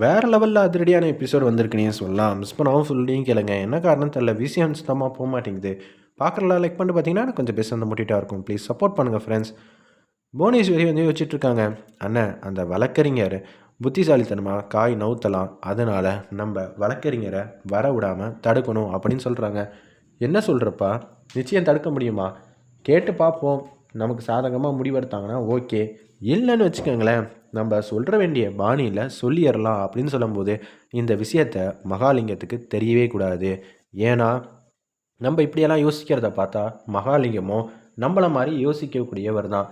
வேறு லெவலில் அதிரடியான எபிசோட் வந்திருக்குனே சொல்லலாம். மிஸ் பண்ணாமல் ஃபுல்லையும் கேளுங்க. என்ன காரணம் தெரில விஷயம் சுத்தமாக போக மாட்டேங்குது. பார்க்குறலாம் லைக் பண்ணிட்டு பார்த்தீங்கன்னா கொஞ்சம் பேச அந்த முட்டிட்டா இருக்கும். ப்ளீஸ் சப்போர்ட் பண்ணுங்கள் ஃப்ரெண்ட்ஸ் புவனேஸ்வரி வந்து வச்சுட்ருக்காங்க அண்ணன் அந்த வழக்கறிஞர் புத்திசாலித்தனமாக காய் நவுத்தலாம். அதனால் நம்ம வழக்கறிஞரை வர விடாமல் தடுக்கணும் அப்படின்னு சொல்கிறாங்க என்ன சொல்கிறப்பா நிச்சயம் தடுக்க முடியுமா? கேட்டு பார்ப்போம். நமக்கு சாதகமாக முடிவெடுத்தாங்கன்னா ஓகே இல்லைன்னு வச்சுக்கோங்களேன். நம்ம சொல்கிற வேண்டிய பாணியில் சொல்லிடலாம் அப்படின்னு சொல்லும்போது இந்த விஷயத்த மகாலிங்கத்துக்கு தெரியவே கூடாது. ஏன்னா நம்ம இப்படியெல்லாம் யோசிக்கிறத பார்த்தா மகாலிங்கமும் நம்மளை மாதிரி யோசிக்கக்கூடியவர் தான்.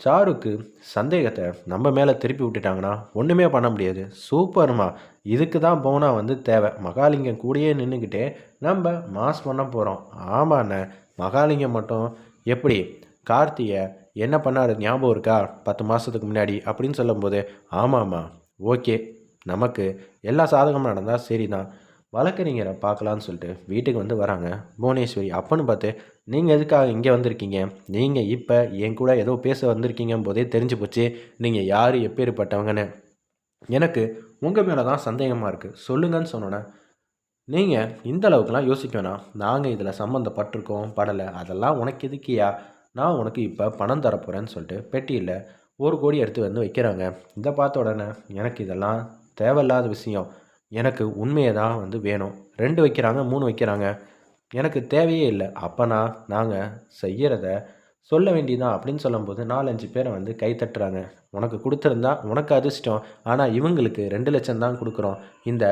சாருக்கு சந்தேகத்தை நம்ம மேலே திருப்பி விட்டுட்டாங்கன்னா ஒன்றுமே பண்ண முடியாது. சூப்பர்மா. இதுக்கு தான் போனால் வந்து தேவை. மகாலிங்கம் கூடயே நின்றுக்கிட்டே நம்ம மாஸ் பண்ண போகிறோம் ஆமாண்ண. மகாலிங்கம் மட்டும் எப்படி? கார்த்தியை என்ன பண்ணார்? ஞாபகம் இருக்கா? பத்து மாதத்துக்கு முன்னாடி அப்படின்னு சொல்லும்போது ஆமாம்மா ஓகே நமக்கு எல்லா சாதகமும் நடந்தால் சரி தான் வழக்கறிஞரை பார்க்கலான்னு சொல்லிட்டு வீட்டுக்கு வந்து வராங்க. புவனேஸ்வரி அப்பன்னு பார்த்து நீங்கள் எதுக்காக இங்கே வந்திருக்கீங்க? நீங்கள் இப்போ என் கூட ஏதோ பேச வந்திருக்கீங்க போதே தெரிஞ்சு போச்சு. நீங்கள் யார்? எப்பேற்பட்டவங்கன்னு? எனக்கு உங்கள் மேலே தான் சந்தேகமாக இருக்குது சொல்லுங்கன்னு சொன்னோன்னே நீங்கள் இந்த அளவுக்குலாம் யோசிக்க வேணாம். நாங்கள் இதில் சம்மந்தப்பட்டிருக்கோம் படலை. அதெல்லாம் உனக்கு எதுக்கியா? நான் உனக்கு இப்போ பணம் தரப்போகிறேன்னு சொல்லிட்டு பெட்டியில் ஒரு கோடி எடுத்து வந்து வைக்கிறாங்க. இதை பார்த்த உடனே எனக்கு இதெல்லாம் தேவையில்லாத விஷயம். எனக்கு உண்மையை தான் வந்து வேணும். ரெண்டு வைக்கிறாங்க மூணு வைக்கிறாங்க. எனக்கு தேவையே இல்லை. அப்போனா நாங்கள் செய்கிறத சொல்ல வேண்டியதான் அப்படின்னு சொல்லும்போது நாலஞ்சு பேரை வந்து கை தட்டுறாங்க. உனக்கு கொடுத்துருந்தா உனக்கு அதிர்ஷ்டம். ஆனால் இவங்களுக்கு ரெண்டு லட்சம் தான் கொடுக்குறோம். இந்த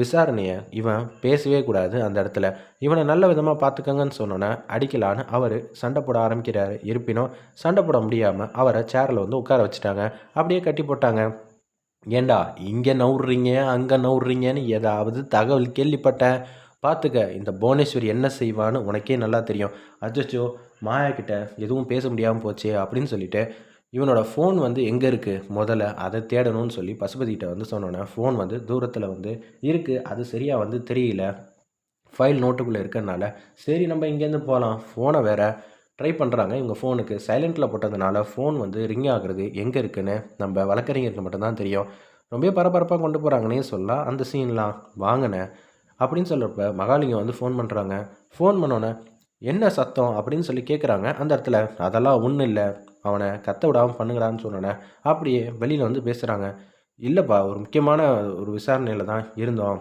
விசாரணையை இவன் பேசவே கூடாது அந்த இடத்துல. இவனை நல்ல விதமாக பார்த்துக்கங்கன்னு சொன்னோன்னே அடிக்கலான்னு அவர் சண்டை போட ஆரம்பிக்கிறார். இருப்பினும் சண்டை போட முடியாமல் அவரை சேரில் வந்து உட்கார வச்சுட்டாங்க. அப்படியே கட்டி போட்டாங்க. ஏண்டா இங்கே நவுடுறீங்க அங்கே நவுடுறீங்கன்னு ஏதாவது தகவல் கேள்விப்பட்டேன். பார்த்துக்க இந்த புவனேஸ்வரி என்ன செய்வான்னு உனக்கே நல்லா தெரியும். அச்சோ மாயா கிட்ட எதுவும் பேச முடியாமல் போச்சே அப்படின்னு சொல்லிட்டு இவனோட ஃபோன் வந்து எங்கே இருக்குது முதல்ல அதை தேடணும்னு சொல்லி பசுபதிகிட்ட வந்து சொன்னோன்னே ஃபோன் வந்து தூரத்தில் வந்து இருக்குது அது சரியாக வந்து தெரியல. ஃபைல் நோட்டுக்குள்ளே இருக்கறனால சரி நம்ம இங்கேருந்து போகலாம் ஃபோனை வேறு ட்ரை பண்ணுறாங்க இவங்க ஃபோனுக்கு சைலண்ட்டில் போட்டதுனால ஃபோன் வந்து ரிங் ஆகுறது எங்கே இருக்குன்னு நம்ம வழக்கறிஞருக்கு மட்டும்தான் தெரியும். ரொம்ப பரபரப்பாக கொண்டு போகிறாங்கன்னே சொல்லலாம். அந்த சீன்லாம் வாங்கினேன். அப்படின்னு சொல்கிறப்ப மகாலிங்கம் வந்து ஃபோன் பண்ணுறாங்க ஃபோன் பண்ணோன்னே என்ன சத்தம்? அப்படின்னு சொல்லி கேட்குறாங்க அந்த இடத்துல அதெல்லாம் ஒன்றும் இல்லை. அவனை கத்த விடாமல் பண்ணுங்கடான்னு சொன்னோன்னே அப்படியே வெளியில் வந்து பேசுகிறாங்க இல்லைப்பா ஒரு முக்கியமான ஒரு விசாரணையில் தான் இருந்தோம்.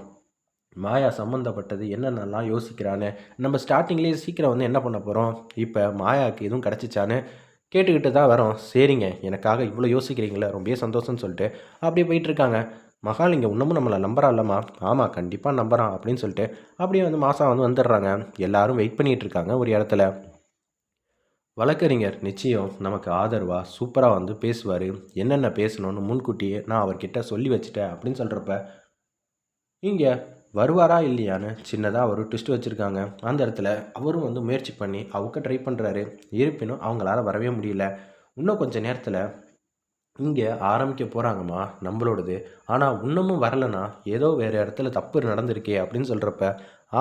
மாயா சம்மந்தப்பட்டது என்னென்னலாம் யோசிக்கிறான்னு நம்ம ஸ்டார்டிங்லேயே சீக்கிரம் வந்து என்ன பண்ண போகிறோம் இப்போ மாயாவுக்கு எதுவும் கிடச்சிச்சான்னு கேட்டுக்கிட்டு தான் வரோம். சரிங்க எனக்காக இவ்வளோ யோசிக்கிறீங்களே ரொம்ப சந்தோஷம்னு சொல்லிட்டு அப்படியே போயிட்டுருக்காங்க மகாலிங்கம் இன்னமும் நம்மளை நம்பரா இல்லைம்மா? ஆமாம் கண்டிப்பாக நம்புறான் அப்படின்னு சொல்லிட்டு அப்படியே வந்து மாதம் வந்து வந்துடுறாங்க. எல்லாரும் வெயிட் பண்ணிகிட்டு இருக்காங்க ஒரு இடத்துல. வழக்கறிஞர் நிச்சயம் நமக்கு ஆதரவாக சூப்பராக வந்து பேசுவார். என்னென்ன பேசணும்னு முன்கூட்டியே நான் அவர்கிட்ட சொல்லி வச்சுட்டேன் அப்படின்னு சொல்கிறப்ப இங்கே வருவாரா இல்லையான்னு சின்னதாக ஒரு ட்விஸ்ட் வச்சுருக்காங்க. அந்த இடத்துல அவரும் வந்து முயற்சி பண்ணி அவங்க ட்ரை பண்ணுறாரு இருப்பினும் அவங்களால வரவே முடியல. இன்னும் கொஞ்சம் நேரத்தில் இங்கே ஆரம்பிக்க போகிறாங்கம்மா நம்மளோடது. ஆனால் இன்னமும் வரலனா ஏதோ வேறு இடத்துல தப்பு நடந்திருக்கே அப்படின்னு சொல்கிறப்ப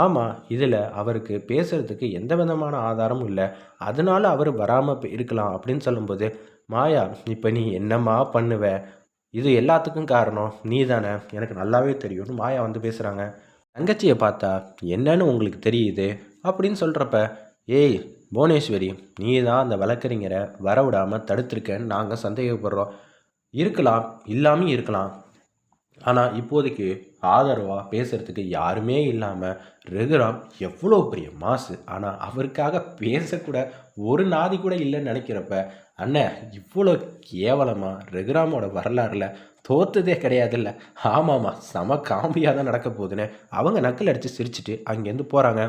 ஆமாம் இதில் அவருக்கு பேசுகிறதுக்கு எந்த விதமான ஆதாரமும் இல்லை. அதனால அவர் வராமல் இருக்கலாம் அப்படின்னு சொல்லும்போது மாயா இப்போ நீ என்னம்மா பண்ணுவ? இது எல்லாத்துக்கும் காரணம் நீ தானே எனக்கு நல்லாவே தெரியும்னு மாயா வந்து பேசுகிறாங்க தங்கச்சியை பார்த்தா என்னன்னு உங்களுக்கு தெரியுது? அப்படின்னு சொல்கிறப்ப ஏய் புவனேஸ்வரி நீ தான் அந்த வழக்கறிஞரை வரவிடாமல் தடுத்திருக்கேன்னு நாங்கள் சந்தேகப்படுறோம். இருக்கலாம் இல்லாமல் இருக்கலாம். ஆனால் இப்போதைக்கு ஆதரவாக பேசுகிறதுக்கு யாருமே இல்லாமல் ரகுராம் எவ்வளோ பெரிய மாசு. ஆனால் அவருக்காக பேசக்கூட ஒரு நாதி கூட இல்லைன்னு நினைக்கிறப்ப அண்ணன் இவ்வளோ கேவலமாக ரகுராமோட வரலாறுல தோத்ததே கிடையாதுல்ல. ஆமாம்மா செம காம்பியாக தான் நடக்க போகுதுன்னு அவங்க நக்கல் அடித்து சிரிச்சிட்டு அங்கேருந்து போகிறாங்க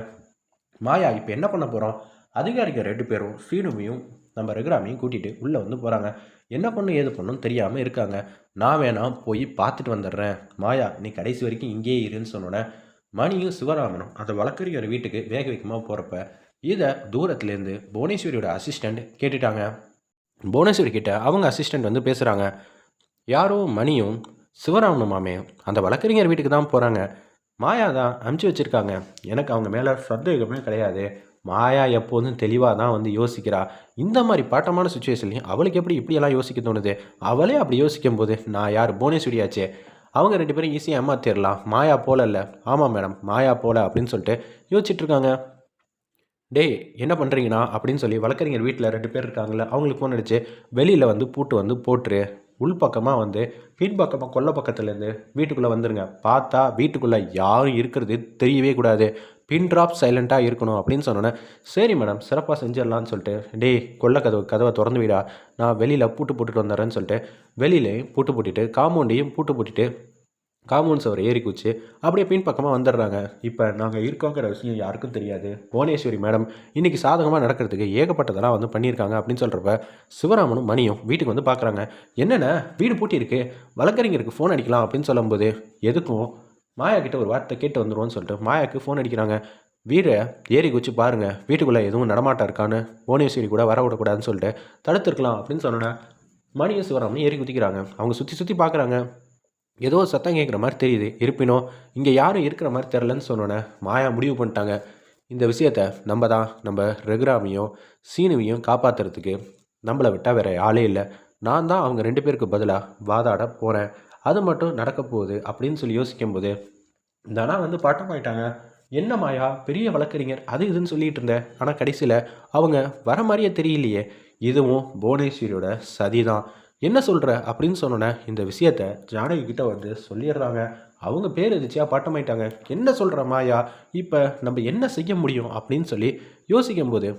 மாயா இப்போ என்ன பண்ண போகிறோம் அதிகாரிகள் ரெண்டு பேரும் ஸ்ரீனுவையும் நம்ம ரகுராமையும் கூட்டிகிட்டு உள்ளே வந்து போகிறாங்க என்ன பண்ணும் ஏது பண்ணும் தெரியாமல் இருக்காங்க. நான் வேணாம் போய் பார்த்துட்டு வந்துடுறேன். மாயா நீ கடைசி வரைக்கும் இங்கேயே இருன்னு சொன்னோன்னே மணியும் சிவராமனும் அந்த வழக்கறிஞர் வீட்டுக்கு வேக வேகமாக போகிறப்ப இதை தூரத்துலேருந்து புவனேஸ்வரியோட அசிஸ்டண்ட் கேட்டுட்டாங்க. புவனேஸ்வரி கிட்ட அவங்க அசிஸ்டண்ட் வந்து பேசுகிறாங்க யாரோ மணியும் சிவராமனுமாமே அந்த வழக்கறிஞர் வீட்டுக்கு தான் போகிறாங்க மாயா தான் அமுச்சு வச்சுருக்காங்க. எனக்கு அவங்க மேலே சந்தேகமே கிடையாது. மாயா எப்போதும் தெளிவாக தான் வந்து யோசிக்கிறா. இந்த மாதிரி பாட்டமான சுச்சுவேஷன்லையும் அவளுக்கு எப்படி இப்படியெல்லாம் யோசிக்க தோணுது? அவளே அப்படி யோசிக்கும் போது நான் யார்? புவனேஸ்வரியாச்சே. அவங்க ரெண்டு பேரும் ஈஸியாக ஏமாத்திடலாம் மாயா போல இல்லை. ஆமாம் மேடம் மாயா போல அப்படின்னு சொல்லிட்டு யோசிச்சுட்ருக்காங்க டேய் என்ன பண்ணுறீங்கண்ணா அப்படின்னு சொல்லி வழக்கறிஞர் வீட்டில் ரெண்டு பேர் இருக்காங்களே அவங்களுக்கு ஃபோன் அடிச்சு வெளியில் வந்து பூட்டு வந்து போட்டுரு. உள் பக்கமாக வந்து பின் பக்கமாக கொல்லை பக்கத்துலேருந்து வீட்டுக்குள்ளே வந்துருங்க. பார்த்தா வீட்டுக்குள்ளே யாரும் இருக்கிறது தெரியவே கூடாது. பின் ட்ராப் சைலண்ட்டாக இருக்கணும் அப்படின்னு சொன்னோன்னே சரி மேடம் சிறப்பாக செஞ்சிடலான்னு சொல்லிட்டு டேய் கொல்லை கதவு கதவை திறந்து விடா நான் வெளியில் பூட்டு போட்டுட்டு வந்துடுறேன்னு சொல்லிட்டு வெளியிலையும் பூட்டு பூட்டிட்டு காம்பவுண்டையும் பூட்டு பூட்டிட்டு காம்பவுண்ட் சுவர் ஏறி குச்சி அப்படியே பின் பக்கமாக வந்துடுறாங்க. இப்போ நாங்கள் இருக்கோங்கிற விஷயம் யாருக்கும் தெரியாது. புவனேஸ்வரி மேடம் இன்றைக்கி சாதகமாக நடக்கிறதுக்கு ஏகப்பட்டதெல்லாம் வந்து பண்ணியிருக்காங்க அப்படின்னு சொல்கிறப்ப சிவராமனும் மணியும் வீட்டுக்கு வந்து பார்க்குறாங்க என்னென்ன வீடு பூட்டி இருக்குது வழக்கறிஞருக்கு ஃபோன் அடிக்கலாம் அப்படின்னு சொல்லும்போது எதுக்கும்? மாயா கிட்ட ஒரு வார்த்தை கேட்டு வந்துடுவோன்னு சொல்லிட்டு மாயாவுக்கு ஃபோன் அடிக்கிறாங்க. வீரை ஏறி குச்சி பாருங்கள் வீட்டுக்குள்ளே எதுவும் நடமாட்டம் இருக்கான்னு புவனேஸ்வரி கூட வர விடக்கூடாதுன்னு சொல்லிட்டு தடுத்துருக்கலாம் அப்படின்னு சொன்னோன்னே மணியும் ஏறி குதிக்கிறாங்க. அவங்க சுற்றி சுற்றி பார்க்குறாங்க ஏதோ சத்தம் கேட்குற மாதிரி தெரியுது. இருப்பினும் இங்கே யாரும் இருக்கிற மாதிரி தெரிலன்னு சொன்னோன்னே மாயா முடிவு பண்ணிட்டாங்க. இந்த விஷயத்த நம்ம தான் நம்ம ரெகுராமையும் சீனுவையும் காப்பாற்றுறதுக்கு நம்மளை விட்டால் வேறு ஆளே இல்லை. நான் தான் அவங்க ரெண்டு பேருக்கு பதிலாக வாதாட போகிறேன் அது மட்டும் நடக்க போகுது அப்படின்னு சொல்லி யோசிக்கும்போது தனா வந்து பட்டமாயிட்டாங்க என்ன மாயா பெரிய வழக்கறிஞர் அது இதுன்னு சொல்லிட்டு இருந்தேன் ஆனால் கடைசியில் அவங்க வர மாதிரியே தெரியலையே. இதுவும் புவனேஸ்வரியோட சதி தான். என்ன சொல்கிற அப்படின்னு சொன்னோன்னே இந்த விஷயத்த ஜானகி கிட்ட வந்து சொல்லிடுறாங்க. அவங்க பேர் எதிர்ச்சியாக பாட்டமாயிட்டாங்க. என்ன சொல்கிற மாயா இப்போ நம்ம என்ன செய்ய முடியும்? அப்படின்னு சொல்லி யோசிக்கும்போது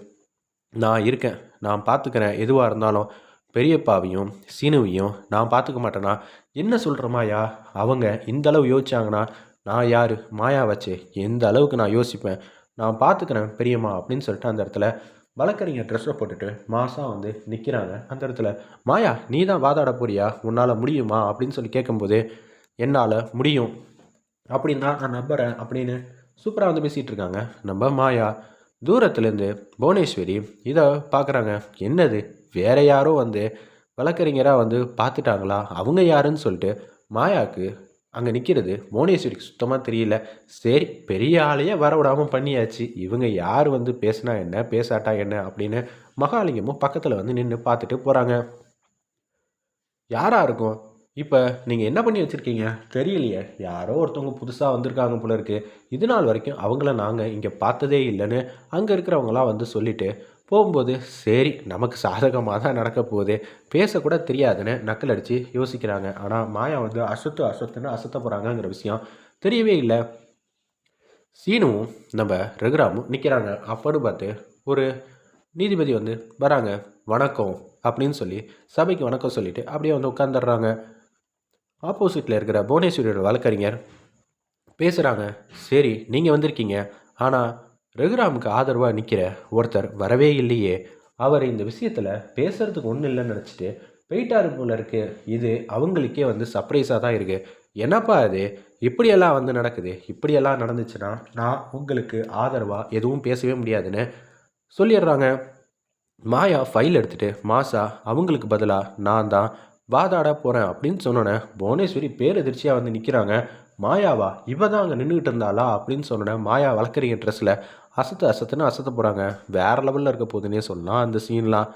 நான் இருக்கேன். நான் பார்த்துக்கிறேன் எதுவாக இருந்தாலும். பெரியப்பாவையும் சீனுவையும் நான் பார்த்துக்க மாட்டேனா? என்ன சொல்கிற மாயா? அவங்க இந்த அளவு யோசிச்சாங்கன்னா நான் யார்? மாயா வச்சு எந்த அளவுக்கு நான் யோசிப்பேன்? நான் பார்த்துக்கிறேன் பெரியம்மா அப்படின்னு சொல்லிட்டு அந்த இடத்துல வழக்கறிஞர் ட்ரெஸ்ஸை போட்டுட்டு மாதம் வந்து நிற்கிறாங்க அந்த இடத்துல மாயா நீ தான் வாதாட போறியா? உன்னால் முடியுமா? அப்படின்னு சொல்லி கேட்கும்போது என்னால் முடியும். அப்படின்னா நான் நம்புகிறேன் அப்படின்னு சூப்பராக வந்து பேசிகிட்டு இருக்காங்க. நம்ம மாயா தூரத்துலேருந்து புவனேஸ்வரி இதை பார்க்குறாங்க என்னது? வேற யாரோ வந்து வழக்கறிஞராக வந்து பார்த்துட்டாங்களா அவங்க யாருன்னு சொல்லிட்டு மாயாவுக்கு அங்கே நிற்கிறது புவனேஸ்வரிக்கு சுத்தமாக தெரியல. சரி பெரிய ஆளையே வர விடாமல் பண்ணியாச்சு. இவங்க யார் வந்து பேசினா என்ன பேசாட்டா என்ன அப்படின்னு மகாலிங்கமும் பக்கத்தில் வந்து நின்று பார்த்துட்டு போகிறாங்க யாராக இருக்கும்? இப்போ நீங்கள் என்ன பண்ணி வச்சுருக்கீங்க? தெரியலையே. யாரோ ஒருத்தவங்க புதுசாக வந்திருக்காங்க போல இருக்குது இது நாள் வரைக்கும் அவங்கள நாங்கள் இங்கே பார்த்ததே இல்லைன்னு அங்கே இருக்கிறவங்களாம் வந்து சொல்லிவிட்டு போகும்போது சரி நமக்கு சாதகமாக தான் நடக்க போகுது. பேசக்கூட தெரியாதுன்னு நக்கல் அடித்து யோசிக்கிறாங்க. ஆனால் மாயா வந்து அசத்து அசத்துன்னு அசத்த போகிறாங்கங்கிற விஷயம் தெரியவே இல்லை. சீனுவும் நம்ம ரகுராமும் நிற்கிறாங்க அப்போன்னு பார்த்து ஒரு நீதிபதி வந்து வராங்க வணக்கம் அப்படின்னு சொல்லி சபைக்கு வணக்கம் சொல்லிவிட்டு அப்படியே வந்து உட்காந்துடுறாங்க ஆப்போசிட்டில் இருக்கிற புவனேஸ்வரியோட வழக்கறிஞர் பேசுகிறாங்க சரி நீங்கள் வந்திருக்கீங்க. ஆனால் ரகுராமுக்கு ஆதரவாக நிற்கிற ஒருத்தர் வரவே இல்லையே. அவர் இந்த விஷயத்தில் பேசுகிறதுக்கு ஒன்றும் இல்லைன்னு நினச்சிட்டு போயிட்டாரு போல இருக்கு. இது அவங்களுக்கே வந்து சர்ப்ரைஸாக தான் இருக்குது என்னப்பா அது இப்படியெல்லாம் வந்து நடக்குது. இப்படியெல்லாம் நடந்துச்சுன்னா நான் உங்களுக்கு ஆதரவாக எதுவும் பேசவே முடியாதுன்னு சொல்லிடுறாங்க. மாயா ஃபைல் எடுத்துகிட்டு மாசா அவங்களுக்கு பதிலாக நான் தான் வாதாட போகிறேன் அப்படின்னு சொன்னோன்னே புவனேஸ்வரி பேரெதிர்ச்சியாக வந்து நிற்கிறாங்க மாயாவா? இவ தான் அங்கே நின்றுக்கிட்டு இருந்தாளா? அப்படின்னு சொன்னேன் மாயா வளர்க்குறீங்க ட்ரெஸ்ஸில் அசத்து அசத்துன்னு அசத்த போகிறாங்க வேறு லெவலில் இருக்க போதுன்னே சொல்லலாம் அந்த சீன்லாம்